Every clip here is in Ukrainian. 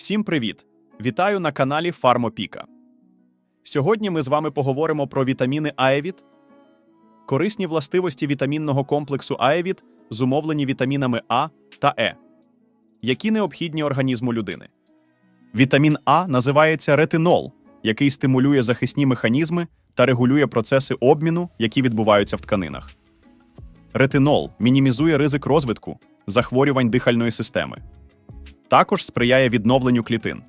Всім привіт! Вітаю на каналі Фармопіка. Сьогодні ми з вами поговоримо про вітаміни Аевіт. Корисні властивості вітамінного комплексу Аевіт зумовлені вітамінами А та Е, які необхідні організму людини. Вітамін А називається ретинол, який стимулює захисні механізми та регулює процеси обміну, які відбуваються в тканинах. Ретинол мінімізує ризик розвитку захворювань дихальної системи також сприяє відновленню клітин.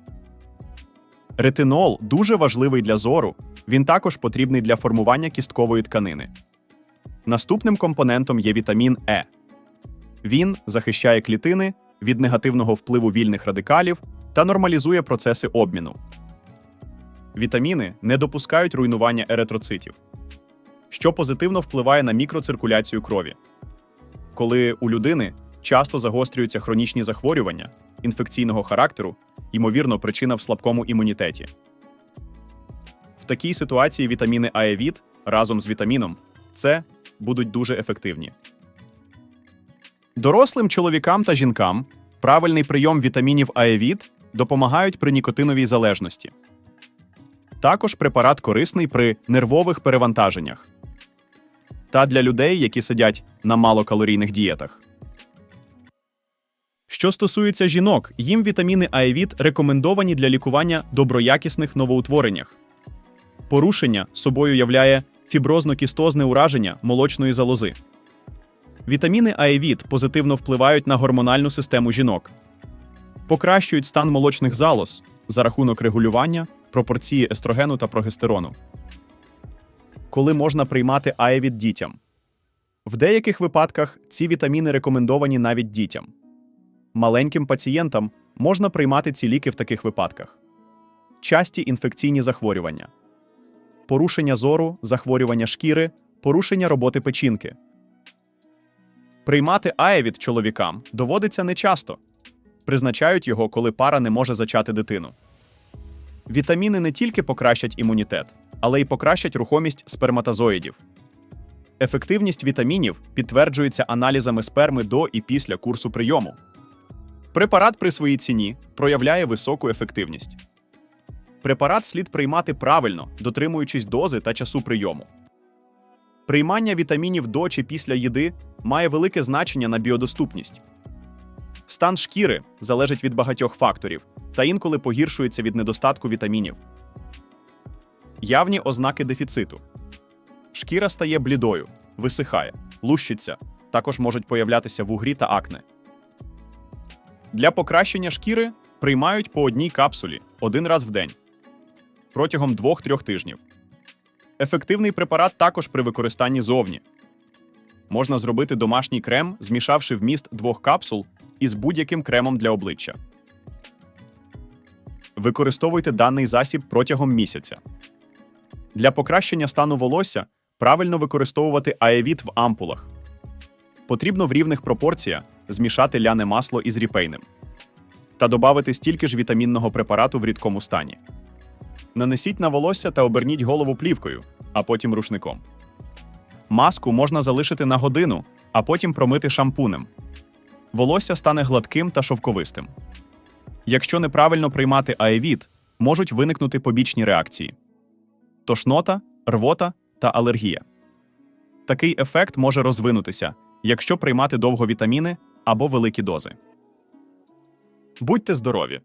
Ретинол дуже важливий для зору, він також потрібний для формування кісткової тканини. Наступним компонентом є вітамін Е. Він захищає клітини від негативного впливу вільних радикалів та нормалізує процеси обміну. Вітаміни не допускають руйнування еритроцитів, що позитивно впливає на мікроциркуляцію крові. Коли у людини часто загострюються хронічні захворювання інфекційного характеру, ймовірно, причина в слабкому імунітеті. В такій ситуації вітаміни Аевіт разом з вітаміном С будуть дуже ефективні. Дорослим чоловікам та жінкам правильний прийом вітамінів Аевіт допомагають при нікотиновій залежності. Також препарат корисний при нервових перевантаженнях та для людей, які сидять на малокалорійних дієтах. Що стосується жінок, їм вітаміни Аевіт рекомендовані для лікування доброякісних новоутвореннях. Порушення собою являє фіброзно-кістозне ураження молочної залози. Вітаміни Аевіт позитивно впливають на гормональну систему жінок, покращують стан молочних залоз за рахунок регулювання пропорції естрогену та прогестерону. Коли можна приймати Аевіт дітям. В деяких випадках ці вітаміни рекомендовані навіть дітям. Маленьким пацієнтам можна приймати ці ліки в таких випадках: часті інфекційні захворювання, порушення зору, захворювання шкіри, порушення роботи печінки. Приймати аєвіт чоловікам доводиться нечасто. Призначають його, коли пара не може зачати дитину. Вітаміни не тільки покращать імунітет, але й покращать рухомість сперматозоїдів. Ефективність вітамінів підтверджується аналізами сперми до і після курсу прийому. Препарат при своїй ціні проявляє високу ефективність. Препарат слід приймати правильно, дотримуючись дози та часу прийому. Приймання вітамінів до чи після їди має велике значення на біодоступність. Стан шкіри залежить від багатьох факторів та інколи погіршується від недостатку вітамінів. Явні ознаки дефіциту. Шкіра стає блідою, висихає, лущиться, також можуть появлятися вугрі та акне. Для покращення шкіри приймають по одній капсулі один раз в день протягом 2-3 тижнів. Ефективний препарат також при використанні зовні. Можна зробити домашній крем, змішавши вміст двох капсул із будь-яким кремом для обличчя. Використовуйте даний засіб протягом місяця. Для покращення стану волосся правильно використовувати аевіт в ампулах. Потрібно в рівних пропорціях змішати ляне масло із ріпейним та додати стільки ж вітамінного препарату в рідкому стані. Нанесіть на волосся та оберніть голову плівкою, а потім рушником. Маску можна залишити на годину, а потім промити шампунем. Волосся стане гладким та шовковистим. Якщо неправильно приймати аевіт, можуть виникнути побічні реакції: тошнота, рвота та алергія. Такий ефект може розвинутися, якщо приймати довго вітаміни або великі дози. Будьте здорові!